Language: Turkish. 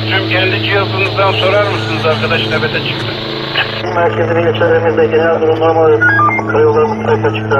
kendi cihazınızdan sorar mısınız? Arkadaş nöbete çıktı. Merkezi bilgisayarımızda genel durum normal. Karayollarımız sayfa çıktı.